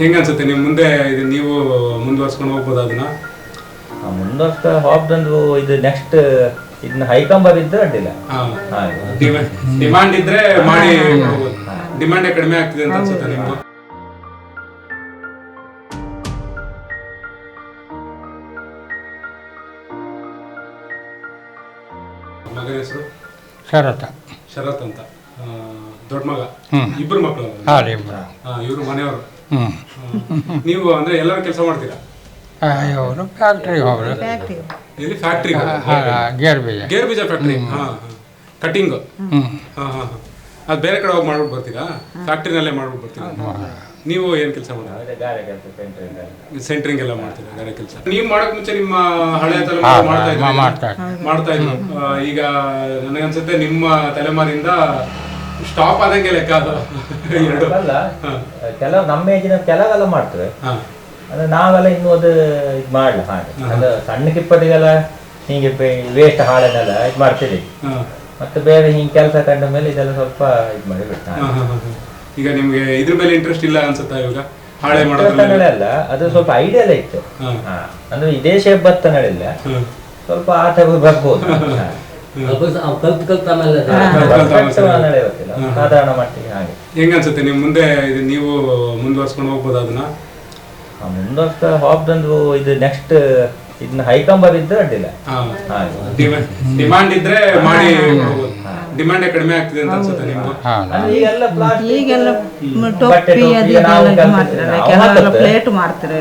ಹೆಂಗ ಅನ್ಸುತ್ತೆ ನಿಮ್ ಮುಂದೆ ಇದು ನೀವು ಮುಂದುವರ್ಸ್ಕೊಂಡು ಹೋಗ್ಬೋದು ಅದನ್ನ? ಮುಂದೊಷ್ಟ ಹಾಬ್ದೊಂದು ಇದು ನೆಕ್ಸ್ಟ್ ಇದನ್ನ ಹೈಕಂಬರ್ ಇದ್ರೆ ಅಡ್ಡಿಲ್ಲ. ಹಾಗೆ. ಡಿಮಾಂಡ್ ಇದ್ರೆ ಮಾಡಿ ಡಿಮಾಂಡ್ ಕಡಿಮೆ ಆಗ್ತಿದೆ ಅಂತ ಅನ್ಸುತ್ತೆ ನಿಮ್ದು ಮಗನ ಹೆಸರು? ಶರತ. ಶರತ್ ಅಂತ. ಆ, ದೊಡ್ಡ ಮಗ. ಇಬ್ರು ಮಕ್ಕಳು ಹಾ ರೀ ಇವರು ಮನೆಯವರು. ನೀವು ಅಂದ್ರೆ ಎಲ್ಲರೂ ಕೆಲಸ ಮಾಡ್ತೀರಾ? ಇವರು ಫ್ಯಾಕ್ಟ್ರಿಗೆ ಹೋಗ್ರು. ಇಲ್ಲಿ ಫ್ಯಾಕ್ಟ್ರಿ ಗೇರ್ ಬೀಜ. ಗೇರ್ ಬೀಜ ಫ್ಯಾಕ್ಟ್ರಿ ಹಾ ಕಟಿಂಗ್ ಹ್ಞೂ ಹಾ ಹಾ ಹಾ. ಬೇರೆ ಕಡೆ ಹೋಗಿ ಮಾಡ್ಬಿಟ್ಟು ಬರ್ತೀರಾ? ಫ್ಯಾಕ್ಟ್ರಿನಲ್ಲೇ ಮಾಡ್ಬಿಟ್ಟು ಬರ್ತೀರಾ? ನೀವು ಏನು ಕೆಲಸ ಮಾಡ್ತೀರಾ? ಸೆಂಟ್ರಿಂಗ್ ಎಲ್ಲ ಮಾಡ್ತೀರಾ ಗಾರೆ ಕೆಲಸ? ನೀವು ಮಾಡಕ್ ಮುಂಚೆ ನಿಮ್ಮ ಹಳೆ ತಲೆಮಾರು ಮಾಡ್ತಾ ಇದ್ರು? ಮಾಡ್ತಾ ಇದ್ರು. ಈಗ ನನಗನ್ಸುತ್ತೆ ನಿಮ್ಮ ತಲೆಮಾರಿಂದ ಸ್ಟಾಪ್ ಆದಂಗೆ ಲೆಕ್ಕ ಎರಡು. ಅಲ್ಲ. ಕೆಲವು ನಮ್ಮ ಏಜಿನ ಕೆಲವೆಲ್ಲ ಮಾಡ್ತೇವೆ. ಅಂದ್ರೆ ನಾವೆಲ್ಲ ಇನ್ನೂ ಅದು ಇದು ಮಾಡಲ್ಲ ಹಾಗೆ. ಅದು ಸಣ್ಣ ಕಿಪ್ಪಟಿಗೆಲ್ಲ ಹೀಗೆ ವೇಸ್ಟ್ ಹಾಳನ್ನೆಲ್ಲ ಇದು ಮಾಡ್ತೀವಿ ಮತ್ತೆ ಬೇರೆ ಹಿಂಗೆ ಕೆಲಸ ಕಂಡ ಮೇಲೆ ಇದೆಲ್ಲ ಸ್ವಲ್ಪ ಇದು ಮಾಡಿ. ಈಗ ನಿಮ್ಗೆ ಇದ್ರ ಮೇಲೆ ಇಂಟ್ರೆಸ್ಟ್ ಇಲ್ಲ ಅನ್ಸುತ್ತಾ ಇವಾಗ? ಹಾಳೆ ಮಾಡೋದ್ರಲ್ಲಿ? ಅಲ್ಲ ಅದು ಸ್ವಲ್ಪ ಐಡಿಯಾ ಎಲ್ಲ ಇತ್ತು. ಅಂದ್ರೆ ಇದೇ ಶೇಪ್ ಬತ್ತ ನಡಿಲ್ಲ ಹ್ಮ್. ಸ್ವಲ್ಪ ಆಟ ಬರ್ಬೋದು. ಹಾ. ಕಲ್ತ್ ಕಲ್ತ್ ಆಮೇಲೆ ಅದು- ಸಾಧಾರಣ ಮಟ್ಟಿಗೆ ಹಾಗೆ. ಹೆಂಗ್ ಅನ್ಸುತ್ತೆ ನಿಮ್ ಮುಂದೆ ಇದು ನೀವು ಮುಂದುವರ್ಸ್ಕೊಂಡು ಹೋಗ್ಬೋದು ಅದನ್ನ? ಮುಂದೊಷ್ಟ ಹಾಬ್ದೊಂದು ಇದು ನೆಕ್ಸ್ಟ್ ಇದನ್ನ ಹೈಕಂಬರ್ ಇದ್ರೆ ಅಡ್ಡಿಲ್ಲ. ಡಿಮ್ಯಾಂಡ್ ಡಿಮಾಂಡ್ ಇದ್ರೆ ಮಾಡಿ ಡಿಮಾಂಡ್ ಕಡಿಮೆ ಆಗ್ತಿದೆ ಅಂತ ಅನ್ಸುತ್ತೆ ಅಂದ್ರೆ ಈಗೆಲ್ಲ ಟೊಪ್ಪಿ ಟೋಪಿ ಅದು ಈಗ ನಾವು ಇದೆಲ್ಲ ಮಾಡ್ತಾರೆ ಕೆಲವೆಲ್ಲ ಪ್ಲೇಟ್ ಮಾಡ್ತಾರೆ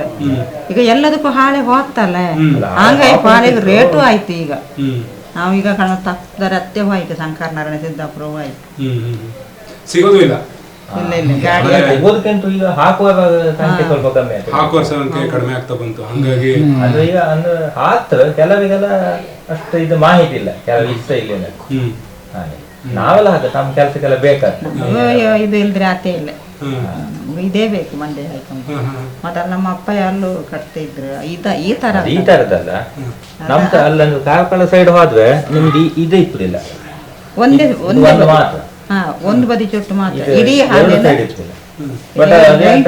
ಈಗ ಎಲ್ಲದಕ್ಕೂ ಹಾಳೆ ಹೋಗ್ತಲ್ಲ. ಹ್ಮ್. ಹಾಳೆ ಹಾಳೆಗೆ ರೇಟು ಆಯ್ತು ಈಗ. ಹ್ಮ್. ನಾವೀಗ ಕಣ ತಪ್ಪದರೆ ಅತ್ತೆ ಹೋಯ್ತು ಶಂಕರ್ ನಾರಾಯಣ ಸಿದ್ದಾಪುರ ಹೋಯ್ತು. ಸಿಗೋದು ಇಲ್ಲ. ಇಲ್ಲ ಇಲ್ಲ ಗಾಡಿ ಅಲ್ಲ, ತೆಗೋದಕ್ಕಿಂತ ಈಗ ಹಾಕುವ ಸಂಖ್ಯೆ ಸ್ವಲ್ಪ ಕಮ್ಮಿ ಆಗ್ತದೆ. ಹಾಕುವ ಸಂಖ್ಯೆ ಕಡಿಮೆ ಆಗ್ತಾ ಬಂತು. ಹಂಗಾಗಿ ಅದು ಈಗ ಅಂದ್ರೆ ಹಾಕ್ತವೆ ಕೆಲವಿಗೆಲ್ಲ ಅಷ್ಟು ಇದು ಮಾಹಿತಿ ಇಲ್ಲ. ಕೆಲವು ಇಷ್ಟ ಇಲ್ಲ ಹಾಗೆ. ನಾವೆಲ್ಲ ಹಾಕ ನಮ್ಮ ಕೆಲಸಕ್ಕೆಲ್ಲ ಬೇಕಾಗ್ತದೆ. ಅಯ್ಯೋ, ಇದು ಇಲ್ದ್ರೆ ಅತ್ತೆ ಇಲ್ಲ. ಹ್ಮ್. ಇದೇ ಬೇಕು ಮಂಡೆ ಹಾಕೊಂಡು. ಮತ್ತೆ ನಮ್ಮ ಅಪ್ಪ ಅಲ್ಲೂ ಕಟ್ತಾ ಇದ್ರು. ಇದ ಈ ತರ ಈ ತರದಲ್ಲ. ನಮ್ ಅಲ್ಲೊಂದು ಕಾರ್ಕಳ ಸೈಡ್ ಹೋದ್ರೆ ನಿಮ್ಗೆ ಇದು ಇಪ್ಪದಿಲ್ಲ ಒಂದೇ ಒಂದೇ. ಮಾತ್ರ. ಹಾ ಒಂದು ಬದಿ ಚೊಟ್ಟು ಮಾತ್ರ. ಇಡೀ ಹಾಲೆಲ್ಲ ಬಟ್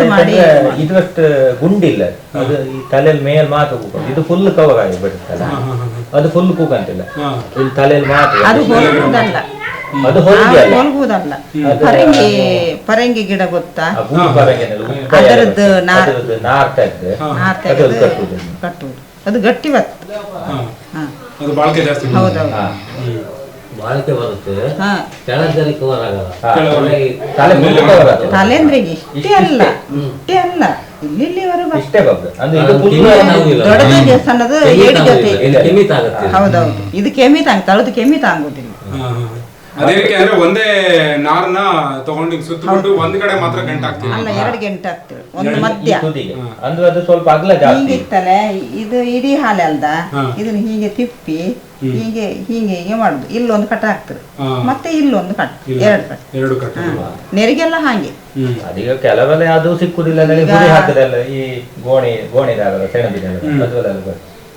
ಮಾಡಿ ಅಂತಂದ್ರೆ ಗುಂಡಿಲ್ಲ. ಅದು ಈ ತಲೆಯಲ್ಲಿ ಮೇಲ್ ಮಾತ್ರ ಕೂಕೊಂಡು ಇದು ಫುಲ್ ಕವರ್ ಆಗಿ ಬಿಡುತ್ತಲ್ಲ ಅದು ಫುಲ್ ಕೂಕಂತಿಲ್ಲ ಹಾ. ಇಲ್ಲಿ ತಲೆಯಲ್ಲಿ ಮಾತ್ರ ಅದು ಅದು ಹೊಲಿಗೆ ಅಲ್ಲ? ಹೊಲಗುವುದಲ್ಲ ಪರಂಗಿ ಪರಂಗಿ ಗಿಡ ಗೊತ್ತಾ? ಆ ಪರಂಗಿನಲ್ಲ, ಅದರದ್ದು ಇರೋದು. ನಾರ್- ಅದರದ್ದು ನಾರ್ ತೆಗ್ದು ನಾರ್ ಅದು ತೆಗೆದು ಕಟ್ಟುವುದು. ಕಟ್ಟುವುದು. ಅದು ಗಟ್ಟಿ ಬತ್ತು. ಹಾ. ಹಾ. ಅದು ಬಾಳ್ಕೆ ಜಾಸ್ತಿ ಬರುತ್ತೆ. ಹೌದೌದು. ಹಾ. ಬಾಳಿಕೆ ಬರುತ್ತೆ. ಹಾ. ಕೆಳಗಡೆ ಕವರ್ ಆಗಲ್ಲ ಹಾ. ಕೆಳಗಡೆ. ತಲೆ full cover ಆಗ್ತದೆ. ತಲೆಂದ್ರಿಗೆ ಇಷ್ಟೇ ಅಲ್ಲ. ಇಷ್ಟೇ ಅಲ್ಲ. ಇಲ್ಲಿವರೆಗೂ ಇಷ್ಟೇ ಗೊಬ್ಬರ ಅಂದ್ರೆ ಇದು ಅದು ಸಣ್ಣದು ಕೆಮ್ಮಿ ಏಡಿ ಜೊತೆ ತಾಂಗುದಿಲ್ಲ. ಇದು ಕೆಮ್ಮಿ ತಾಗುತ್ತೆ ಹೌದೌದು. ಇದು ಕೆಮ್ಮಿ ತಾಂಗ್ ತಳದು ಕೆಮ್ಮಿ ತಾಂಗುದಿಲ್ಲ ಹಾ, ಹಾ. ಅದೇನಕ್ಕೆ ಅಂದ್ರೆ ಒಂದೇ ನಾರನ್ನ ತಗೊಂಡು ಸುತ್ತಿಕೊಂಡು ಸುತ್ತಬಿಟ್ಟು ಒಂದ್ ಕಡೆ ಮಾತ್ರ ಗಂಟೆ ಹಾಕ್ತೀವಿ ಅಲ್ಲ ಎರಡು ಗಂಟೆ ಆಗ್ತೀವಿ ಒಂದು ಮಧ್ಯ. ತುದಿಗೆ. ಅಂದ್ರೆ ಅದು ಸ್ವಲ್ಪ ಅಗಲ ಜಾಸ್ತಿ. ಹೀಗಿತ್ತಲೆ ಇದು ಇಡೀ ಹಾಲೆ ಅಲ್ದ? ಹಾ. ಇದನ್ನ ಹೀಗೆ ತಿಪ್ಪಿ ಹೀಗೆ ಹೀಗೆ ಹೀಗೆ ಮಾಡುದು. ಇಲ್ಲೊಂದು ಕಟ್ ಹಾಕ್ತಾರೆ. ಮತ್ತೆ ಇಲ್ಲೊಂದು ಕಟ್. ಎರಡು ಕಟ್. ಎರಡು ಕಟ್ ನೆರಿಗೆಲ್ಲ ಹಾಗೆ. ಅದೀಗ ಕೆಲವೆಲ್ಲ ಅದು ಸಿಕ್ಕುದಿಲ್ಲ. ಅಂದ್ರೆ ಗುರಿ ಹಾಕದಲ್ಲ. ಈ ಗೋಣಿ ಗೋಣಿದಾಗಲ್ಲ ಸೆಣಬಿನ.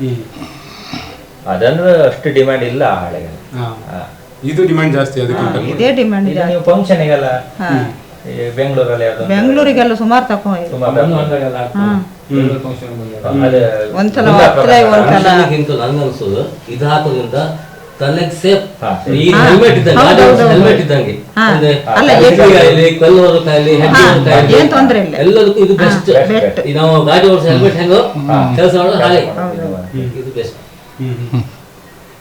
ಹ್ಮ್. ಅದಂದ್ರೆ ಅಷ್ಟು ಡಿಮ್ಯಾಂಡ್ ಇಲ್ಲ ಆ ಹಾಳೆಗೆ. ಇದು ಡಿಮ್ಯಾಂಡ್ ಜಾಸ್ತಿ ಅದಕ್ಕಿಂತ ಇದೇ ಡಿಮ್ಯಾಂಡ್ ಇದು ನೀವು ಫಂಕ್ಷನಿಗೆಲ್ಲ ಹಾ. ಈ ಬೆಂಗಳೂರಲ್ಲಿ ಯಾವ್ದು ಬೆಂಗಳೂರಿಗೆಲ್ಲ ಸುಮಾರು ತಕೊಂಡು ಸುಮಾರು. ಹ್ಮ್. ಅದು ಒಂದ್ಸಲ ಹತ್ತಿರ ಒಂದ್ಸಲ. ಗಿಂತ ನಂಗೆ ಅನ್ಸೋದು ಇದು ಹಾಕೋದ್ರಿಂದ ತಲೆಗೆ ಸೇಫ್. ಈ ಹೆಲ್ಮೆಟ್ ಇದ್ದಂಗೆ ಹೌದು, ಗಾಡಿ ಹೌದು, ಹೆಲ್ಮೆಟ್ ಇದ್ದಂಗೆ. ಹಾ. ಅಂದ್ರೆ ಅಲ್ಲ, ಇಲ್ಲಿ. ಕಾಯಿಲೆ ಕಲ್ಲುವರ ಕಾಯಿಲೆ ಹೆಜ್ಜೆ ಹಾ, ಕಾಯಿಲೆ ಏನ್ ತೊಂದ್ರೆ ಇಲ್ಲ. ಎಲ್ಲದಕ್ಕೂ ಇದು ಹಾ, ಬೆಸ್ಟ್ ಬೆಸ್ಟ್. ಈ ನಾವು ಗಾಡಿ ಓಡಿಸಿ ಹೆಲ್ಮೆಟ್ ಹೆಂಗೋ ಕೆಲಸ ಮಾಡೋ ಹಾಗೆ. ಹೌದು. ಇದು ಬೆಸ್ಟ್ ಹ್ಮ್ ಹ್ಮ್.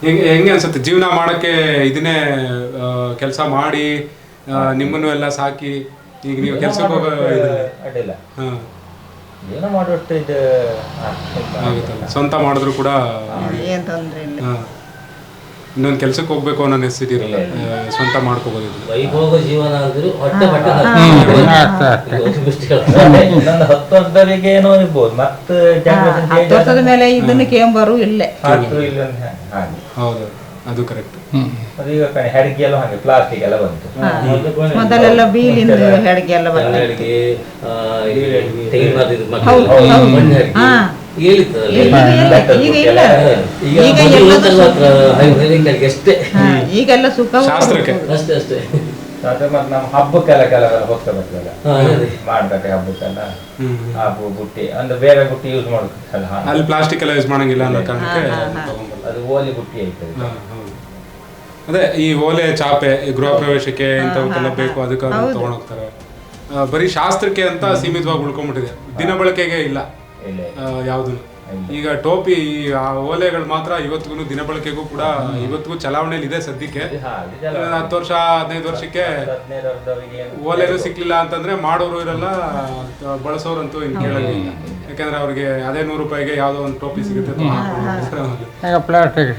ಹೆಂಗೆ ಹೆಂಗೆ ಅನ್ಸುತ್ತೆ? ಜೀವನ ಮಾಡೋಕ್ಕೆ ಇದನ್ನೇ ಕೆಲಸ ಮಾಡಿ ನಿಮ್ಮನ್ನು ಎಲ್ಲ ಸಾಕಿ ಈಗ ನೀವು ಕೆಲಸಕ್ಕೆ ಹೋಗೋ ಅಡ್ಡಿಲ್ಲ ಹಾ. ಏನೋ ಮಾಡುವಷ್ಟು ಇದು ಆಗುತ್ತಲ್ಲ? ಸ್ವಂತ ಮಾಡಿದ್ರು ಕೂಡ ಏನು ತೊಂದರೆ ಇಲ್ಲ. ಹಾ. ಇನ್ನೊಂದು ಕೆಲಸಕ್ಕೆ ಹೋಗ್ಬೇಕು ಅನ್ನೋ ನೆಸ್ಸಿಟಿ ಇರಲ್ಲ. ಸ್ವಂತ ಮಾಡ್ಕೋಬೋದು. ವೈಭೋಗ ಜೀವನ ಆದ್ರೂ ಹೊಟ್ಟೆ ಬಟ್ಟೆ ಹತ್ತು ವರ್ಷದವರೆಗೆ ಏನೋ ಇರ್ಬೋದು. ಮತ್ತೆ ಹತ್ತು ವರ್ಷದ ಮೇಲೆ ಇದನ್ನ ಕೇಂಬರು ಇಲ್ಲೇ. ಹಾಕ್ತು ಇಲ್ಲ ಅಂತ ಹೌದು ಅದು ಕರೆಕ್ಟ್ ಈಗ ಹೆಡ್ಗೆ ಎಲ್ಲ ಹಾಗೆ ಪ್ಲಾಸ್ಟಿಕ್ ಎಲ್ಲ ಬಂತು. ಮೊದಲೆಲ್ಲ ಬೀಲಿಂದ ಹೆಡ್ಗೆ ಎಲ್ಲ ಬರ್ತದೆ ಈಗೆಲ್ಲ ಸುಖ ಶಾಸ್ತ್ರಕ್ಕೆ. ಅಷ್ಟೇ ಅಷ್ಟೇ. ಅದು ಮತ್ತೆ ನಮ್ಮ ಹಬ್ಬಕ್ಕೆಲ್ಲ ಕೆಲವೆಲ್ಲ ಹೋಗ್ತಾ ಬರ್ತದಲ್ಲ ಹಾ, ಅದೇ ಅದೇ. ಮಾಡ್ಕಟ್ಟೆ ಹಬ್ಬಕ್ಕೆಲ್ಲ. ಹಬ್ಬ ಬುಟ್ಟಿ. ಅಂದ್ರೆ ಬೇರೆ ಬುಟ್ಟಿ ಯೂಸ್ ಮಾಡೋದಲ್ಲ ಅಲ್ಲಿ ಪ್ಲಾಸ್ಟಿಕ್ ಎಲ್ಲ ಯೂಸ್ ಮಾಡಂಗಿಲ್ಲ ಅನ್ನೋ ಕಾರಣಕ್ಕೆ ಅದು ಓಲಿ ಬುಟ್ಟಿ ಐತೆ ಹಾ, ಅದೇ ಈ ಓಲೆ ಚಾಪೆ ಈ ಗೃಹ ಪ್ರವೇಶಕ್ಕೆ ಇಂಥವಕ್ಕೆಲ್ಲ ಬೇಕು ಅದಕ್ಕೆ ತಗೊಂಡೋಗ್ತಾರೆ. ಬರೀ ಶಾಸ್ತ್ರಕ್ಕೆ ಅಂತ ಸೀಮಿತವಾಗಿ ಉಳ್ಕೊಂಡ್ಬಿಟ್ಟಿದೆ. ದಿನ ಬಳಕೆಗೆ ಇಲ್ಲ. ಯಾವುದು? ಈಗ ಟೋಪಿ ಈ ಆ ಓಲೆಗಳು ಮಾತ್ರ ಇವತ್ತಿಗೂ ದಿನ ಬಳಕೆಗೂ ಕೂಡ ಇವತ್ತಿಗೂ ಚಲಾವಣೆಯಲ್ಲಿ ಇದೆ ಸದ್ಯಕ್ಕೆ. ಹತ್ತು ವರ್ಷ ಹದಿನೈದು ವರ್ಷಕ್ಕೆ ಓಲೆನೂ ಸಿಕ್ಲಿಲ್ಲ ಅಂತಂದ್ರೆ ಮಾಡೋರು ಇರಲ್ಲ ಬಳಸೋರಂತೂ ಇನ್ ಕೇಳಲ್ಲ ಯಾಕಂದ್ರೆ ಅವ್ರಿಗೆ ಅದೇ ನೂರು ರೂಪಾಯಿಗೆ ಯಾವ್ದೋ ಒಂದು ಟೋಪಿ ಸಿಗುತ್ತೆ ಈಗ ಪ್ಲಾಸ್ಟಿಕ್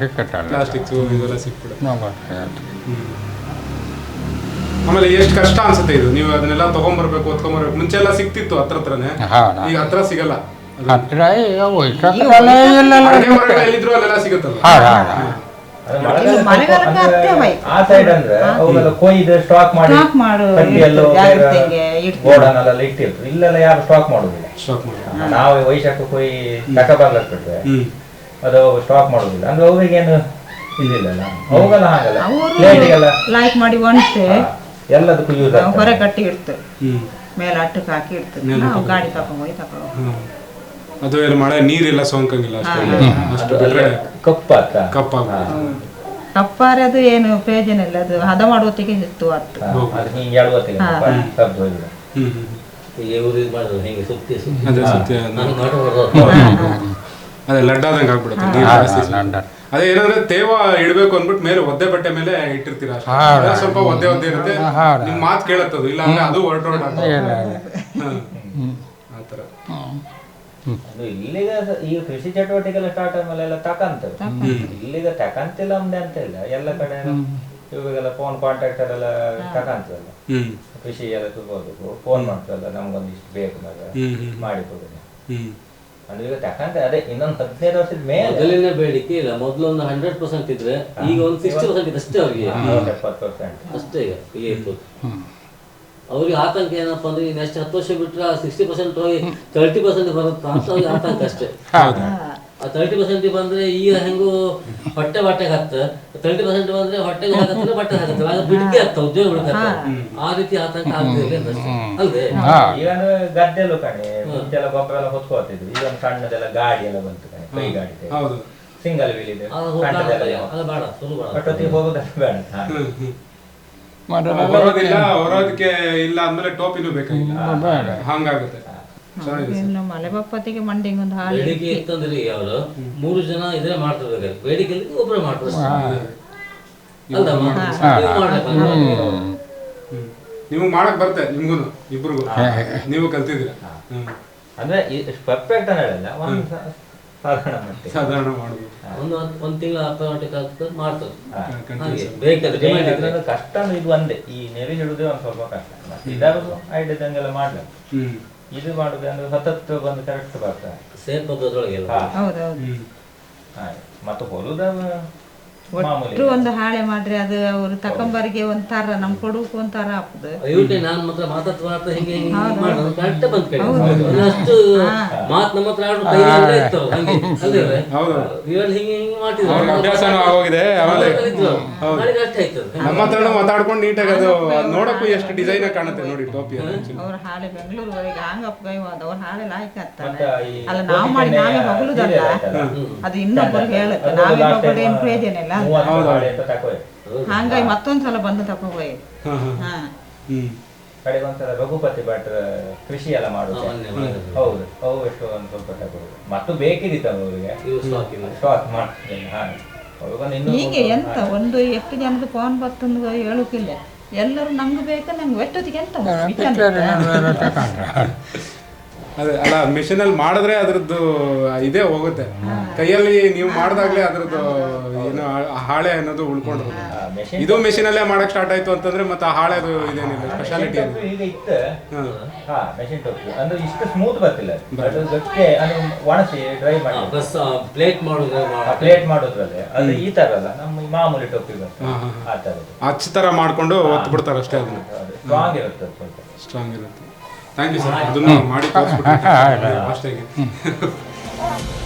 ಪ್ಲಾಸ್ಟಿಕ್ಸ್ ಇದೆಲ್ಲ ಸಿಕ್ಬಿಡುತ್ತೆ. ಆಮೇಲೆ ಎಷ್ಟು ಕಷ್ಟ ಅನ್ಸುತ್ತೆ ಇದು? ನೀವು ಅದನ್ನೆಲ್ಲ ತಗೊಂಡ್ಬರ್ಬೇಕು ಓದ್ಕೊಂಬರ್ಬೇಕು ಮುಂಚೆ ಎಲ್ಲ ಸಿಕ್ತಿತ್ತು ಹತ್ರ ಹತ್ರನೇ. ಈಗ ಹತ್ರ ಸಿಗಲ್ಲ. ಎಲ್ಲಿದ್ರು ಅಲ್ಲೆಲ್ಲ ಸಿಗುತ್ತಲ್ಲ ಮಳೆಗಾಲಕ್ಕೆ ಅಷ್ಟೇ ಹೋಯ್ತು. ಆ ಸೈಡ್ ಅಂದ್ರೆ ಅವೆಲ್ಲ ಕೊಯ್ದು ಸ್ಟಾಕ್ ಮಾಡಿ Stock ಮಾಡು, ಕಡ್ಡಿಯೆಲ್ಲೋ ಇಡ್ತಾರೆ, ಜಾಗ್ರತೆಗೆ ಇಡ್ತಾರೆ. ಗೋಡನಲ್ಲೆಲ್ಲ ಇಟ್ಟಿರ್ತಾರೆ ಇಲ್ಲೆಲ್ಲ ಯಾರು ಸ್ಟಾಕ್ ಮಾಡುದಿಲ್ಲ. ಸ್ಟಾಕ್ ಮಾಡಿ ನಾವು ವೈಶಾಖ ಕೊಯ್ ತಕ ಬರ್ಲಿಕ್ಕೆ ಹ್ಮ್. ಅದು ಸ್ಟಾಕ್ ಮಾಡುದಿಲ್ಲ. ಅಂದ್ರೆ ಅವ್ರಿಗೇನು ಇದಿಲ್ಲಲ್ಲ. ಅವುಗೆಲ್ಲ ಹಾಗಲ್ಲ. ಅವರು ಪ್ಲೇಟಿಗೆಲ್ಲ ಲೈಕ್ ಮಾಡಿ ಒಣಸೆ ಎಲ್ಲದಕ್ಕೂ ಯೂಸ್ ಹೊರ ಕಟ್ಟಿ ಇಡ್ತು ಹ್ಮ್. ಮೇಲೆ ಅಟ್ಟಕ್ಕೆ ಹಾಕಿ ಇಡ್ತು ಮೇಲೆ ನಾವು ಗಾಡಿ ತಕೊಂಡ್ ಹೋಗಿ ತಕೊಂಡ್ ಹ್ಮ್. ಅದು ಎಲ್ಲ ಮಳೆ ನೀರೆಲ್ಲ ಸೋಂಕಂಗಿಲ್ಲ ಅಷ್ಟೇ. ಅಷ್ಟು ಬಿಟ್ರೆ ಕಪ್ಪಾತ ಕಪ್ಪಾಗ ಕಪ್ಪಾರೆ ಅದು ಏನು ಪ್ರಯೋಜನ ಇಲ್ಲ ಅದು ಹದ ಮಾಡುವತ್ತಿಗೆ ಇತ್ತು ಅತ್ತು ಅದು ಹಿಂಗೆ ಎಳುವತ್ತಿಗೆ ಕಬ್ಬು ಹೋಗಿದೆ. ಹ್ಮ್ ಹ್ಮ್. ಈಗ ಇವ್ರು ಇದು ಮಾಡಿದ್ರು ಹೆಂಗೆ ಸುತ್ತಿ ಸುತ್ತಿ. ಅದೇ ಸತ್ಯ ನಾನು ಕಾಟ ಹೊಡೆದ ಅದೇ ಲಡ್ಡಾದಂಗೆ ಆಗ್ಬಿಡುತ್ತೆ ನೀರು ಜಾಸ್ತಿ ಅದೇ ಏನಂದ್ರೆ ತೇವ ಇಡಬೇಕು ಅಂದ್ಬಿಟ್ಟು ಮೇಲೆ ಒದ್ದೆ ಬಟ್ಟೆ ಮೇಲೆ ಇಟ್ಟಿರ್ತೀರಾ ಸ್ವಲ್ಪ ಒದ್ದೆ ಒದ್ದೆ ಇರುತ್ತೆ. ನಿಮ್ ಮಾತು ಕೇಳತ್ತದು ಇಲ್ಲ ಅಂದ್ರೆ ಅದು ಹೊರಟೋಡ ಆ ಥರ. ಆತರ ಅದು ಇಲ್ಲಿಗ ಈಗ ಕೃಷಿ ಚಟುವಟಿಕೆಲ್ಲ ಸ್ಟಾರ್ಟ್ ಆದ್ಮೇಲೆ ಎಲ್ಲ ತಕಂತವೆ ಇಲ್ಲಿಗ ತಕಂತಿಲ್ಲ ಅಂದೆ ಅಂತ ಇಲ್ಲ. ಎಲ್ಲ ಕಡೆ ಇವಾಗೆಲ್ಲ ಫೋನ್ ಕಾಂಟ್ಯಾಕ್ಟ್ ಎಲ್ಲ ತಕಂತವಲ್ಲ ಕೃಷಿ ಎಲ್ಲ ತಗೋಬೇಕು ಫೋನ್ ಮಾಡ್ತಲ್ಲ ನಮ್ಗೊಂದಿಷ್ಟು ಬೇಕು ಮಗ. ಮಾಡಿ ಕೊಡಿ ಅಂದ್ರೆ ಈಗ ತಕಂತ. ಅದೇ ಇನ್ನೊಂದು ಹದಿನೈದು ವರ್ಷದ ಮೇಲೆ ಮೊದಲಿನ ಬೇಡಿಕೆ ಇಲ್ಲ. ಮೊದಲು ಒಂದು ಹಂಡ್ರೆಡ್ ಪರ್ಸೆಂಟ್ ಇದ್ರೆ ಈಗ ಒಂದು ಸಿಕ್ಸ್ಟಿ ಪರ್ಸೆಂಟ್ ಇದೆ ಅಷ್ಟೇ ಅವ್ರಿಗೆ. ಎಪ್ಪತ್ತು ಪರ್ಸೆಂಟ್ ಅಷ್ಟೇ ಈಗ. ಈಗ ಇರ್ತದೆ. ಅವ್ರಿಗೆ ಆತಂಕ ಏನಪ್ಪ ಅಂದ್ರೆ ಈಗ ನೆಕ್ಸ್ಟ್ ಹತ್ತು ವರ್ಷ ಬಿಟ್ರೆ ಸಿಕ್ಸ್ಟಿ ಪರ್ಸೆಂಟ್ ಹೋಗಿ ತರ್ಟಿ ಪರ್ಸೆಂಟ್ ಬರುತ್ತಾ ಅಂತ ಅವ್ರಿಗೆ ಆತಂಕ ಅಷ್ಟೇ. ಹೌದಾ. ಆ ತರ್ಟಿ ಪರ್ಸೆಂಟ್ ಬಂದ್ರೆ ಈಗ ಹೆಂಗು ಹೊಟ್ಟೆ ಬಟ್ಟೆಗೆ ಹತ್ತ ತರ್ಟಿ ಪರ್ಸೆಂಟ್ ಬಂದ್ರೆ ಹೊಟ್ಟೆಗೆ ಹಾಕತ್ತೆ ಬಟ್ಟೆ ಹಾಕತ್ತೆ ಆಗ ಬಿಡ್ಕೆ ಹತ್ತ ಉದ್ಯೋಗ ಬಿಡ್ಕತ್ತ ಆ ರೀತಿ ಆತಂಕ ಆಗ್ತಿದೆ ಅಲ್ಲದೆ ಅಲ್ವೇ? ಈಗ ಗದ್ದೆಲ್ಲೂ ಕಣೆ ಮುಂಚೆಲ್ಲ ಗೊಬ್ಬರ ಎಲ್ಲ ಹೊತ್ಕೋತಿದ್ರು ಈಗ ಒಂದು ಸಣ್ಣದೆಲ್ಲ ಗಾಡಿ ಎಲ್ಲ ಬಂತು ಕಣೆ ಕೈ ಗಾಡಿ ಹೌದು. ಸಿಂಗಲ್ ವೀಲ್ ಇದೆ. ಸಣ್ಣದೆಲ್ಲ ಹೋಗುದಲ್ಲ ಬೇಡ. ಹಾ. ಹ್ಮ್ ಹ್ಮ್ ಹೊರೋದಕ್ಕೆ ಇಲ್ಲ ಅಂದ್ಮೇಲೆ ಟೋಪಿನೂ ಬೇಕಾಗಿಲ್ಲ. ಹಂಗಾಗುತ್ತೆ. ಇನ್ನು ಮಳೆ ಬಪ್ಪತ್ತಿಗೆ ಮಂಡಿಗೆ ಒಂದು ಹಾಲು ಬೇಡಿಕೆ ಇತ್ತಂದ್ರೆ ಅವರು ಮೂರು ಜನ ಇದ್ರೆ ಮಾಡ್ತಿರ್ಬೇಕು? ಬೇಡಿಕೆ ಒಬ್ರು ಒಬ್ಬರೇ ಮಾಡ್ತಾರೆ. ನಿಮಗೆ ಮಾಡಕ್ ಬರುತ್ತೆ ನಿಮ್ಗೂ ಇಬ್ರಿಗೂ. ನೀವು ಕಲ್ತಿದ್ದೀರಾ. ಹ್ಮ್. ಅಂದ್ರೆ ಪರ್ಫೆಕ್ಟ್ ಅನ್ನಲ್ಲ ಒಂದು ಸಾಧಾರಣ ಮಟ್ಟಿಗೆ ಸಾಧಾರಣ ಒಂದು ಹತ್ತು- ಒಂದು ತಿಂಗಳ ಅರ್ಧ ಗಂಟೆ ಕಲ್ತ್ಕೊಂಡು ಮಾಡ್ತಾರೆ ಹಾ. ಹಾಗೆ. ಬೇಕಾದ್ರೆ ಕಷ್ಟ ಇದು ಒಂದೇ. ಈ ನೆರೆ ಹಿಡುದೇ ಒಂದು ಸ್ವಲ್ಪ ಕಷ್ಟ. ಮತ್ತೆ ಇದಾದ್ರು ಐಡಿಯಾದಂಗೆಲ್ಲ ಮಾಡ್ಬೇಕು. ಹ್ಮ್. ಇದು ಮಾಡುದು ಅಂದ್ರೆ ಸತತ್ ಬಂದು ಕರೆಕ್ಟ್ ಬರ್ತದೆ. ಸೇಫ್ ಹಾ. ಹೌದೌದು. ಹ್ಮ್. ಹಾಗೆ. ಮತ್ತೆ ಹೊಲದ ಒಟ್ಟು ಒಂದು ಹಾಳೆ ಮಾಡ್ರಿ ಅದು ಅವ್ರು ತಕೊಂಬರಿಗೆ ಒಂಥರ ನಮ್ ಕೊಡುಕು ಒಂಥರ ಹಾಕುದು ಇವಕ್ಕೆ ನಾನು ಮಾತ್ರ ಮಾತಾಡ್ತಾ ಮಾತ್ರ ಹಿಂಗೆ ಹಿಂಗೆ ಮಾಡೋದು ಕರೆಕ್ಟ್ ಬಂದ್ ಕೇಳಿ ಅಷ್ಟು ಮಾತ್ ನಮ್ಮ ಹತ್ರ ಆಡ್ರು ಕೈಯಲ್ಲೇ ಇತ್ತು ಹಂಗೆ. ಅಲ್ಲೇ ಹೌದು. ಇವೆಲ್ಲ ಹಿಂಗೆ ಹಿಂಗೆ ಮಾಡ್ತಿದ್ರು. ಅವ್ರಿಗೆ ಅಭ್ಯಾಸನೂ ಆಗೋಗಿದೆ ಆಮೇಲೆ ನಾಳೆಗೆ ಅಷ್ಟೇ ಆಯ್ತದೆ. ನಮ್ಮ ಹತ್ರನೂ ಮಾತಾಡ್ಕೊಂಡು ನೀಟಾಗಿ ಅದು ನೋಡಕ್ಕೂ ಎಷ್ಟು ಡಿಸೈನ್ ಕಾಣುತ್ತೆ ನೋಡಿ ಟೋಪಿ ಅವ್ರ ಹಾಳೆ ಬೆಂಗಳೂರು ಹಂಗಪ್ಪ ಗೈವಾದ ಅವ್ರ ಹಾಳೆ ಲಾಯ್ಕ ಈ ಅಲ್ಲ ನಾವು ಮಾಡಿ ನಾವೇ ಹೊಗಳುದಲ್ಲ? ಅದು ಇನ್ನೊಬ್ಬರು ಹೇಳುತ್ತೆ. ನಾವೇ time ಪ್ರಯೋಜನ ಇಲ್ಲ. ಮೂವತ್ತು ಗಾಡಿ ಅಂತ ತಕೊಳ್ಳಿ ಹಂಗಾಗಿ ಮತ್ತೊಂದ್ಸಲ ಬಂದು ತಕೊಂಡೋಯ್ ಹಾ ಹಾ. ಹಾ. ಕಡೆಗೆ ಒಂದ್ಸಲ ರಘುಪತಿ ಭಟ್ರ ಕೃಷಿ ಎಲ್ಲ ಮಾಡುದು. ಹೌದು. ಅವು ಎಷ್ಟು ಒಂದು ಸ್ವಲ್ಪ ತಗೊಳ್ಳುದು ಮತ್ತು ಬೇಕಿದ್ದಿತ್ತು ಅವರಿಗೆ. ಸ್ಟಾಕ್ ಮಾಡ್ತೀನಿ ಹಾಗೆ ಹೀಗೆ ಎಂತ ಒಂದು ಎಷ್ಟು ಜನದ ಫೋನ್ ಬರ್ತಂದು ಹೇಳುಕಿಲ್ಲ. ಎಲ್ಲರೂ ನಂಗೆ ಬೇಕಾ ನಂಗೆ ಎಷ್ಟೊತ್ತಿಗೆ ಎಂತ ಅದೇ ಅಲ್ಲ ಮಿಷಿನಲ್ಲಿ ಮಾಡಿದ್ರೆ ಅದ್ರದ್ದು ಇದೇ ಹೋಗುತ್ತೆ. ಕೈಯಲ್ಲಿ ನೀವು ಮಾಡಿದಾಗ್ಲೇ ಅದ್ರದ್ದು ಏನು ಹಾಳೆ ಅನ್ನೋದು ಉಳ್ಕೊಂಡು ಇದು ಮೆಷಿನ್ ಅಲ್ಲೇ ಮಾಡಕ್ ಸ್ಟಾರ್ಟ್ ಆಯ್ತು ಅಂತಂದ್ರೆ ಮತ್ತೆ ಆ ಹಾಳೆದು ಇದೇನಿಲ್ಲ ಸ್ಪೆಷಾಲಿಟಿ ಅಂದ್ರೆ ಇಷ್ಟು ಸ್ಮೂತ್ ಬರ್ತಿಲ್ಲ ಅದು. ಗಟ್ಟಿ ಅದು ಒಣಸಿ ಡ್ರೈ ಮಾಡಿ. ಪ್ಲಸ್ ಪ್ಲೇಟ್ ಮಾಡೋದು ಪ್ಲೇಟ್ ಮಾಡೋದ್ರಲ್ಲಿ. ಅದು ಈ ತರ ಅಲ್ಲ ನಮ್ಮ ಮಾಮೂಲಿ ಟೋಪಿ ಆ ತರದ್ದು. ಅಚ್ಚ ತರ ಮಾಡ್ಕೊಂಡು ಒತ್ತು ಬಿಡ್ತಾರೆ ಅಷ್ಟೇ ಅದನ್ನ. ಸ್ಟ್ರಾಂಗ್ ಇರುತ್ತೆ ಸ್ಟ್ರಾಂಗ್ ಇರುತ್ತೆ. ಥ್ಯಾಂಕ್ ಯು ಸರ್ ಅದನ್ನು ಮಾಡಿ ತೋರಿಸ್ಬಿಟ್ಟು ಅಷ್ಟಾಗಿ.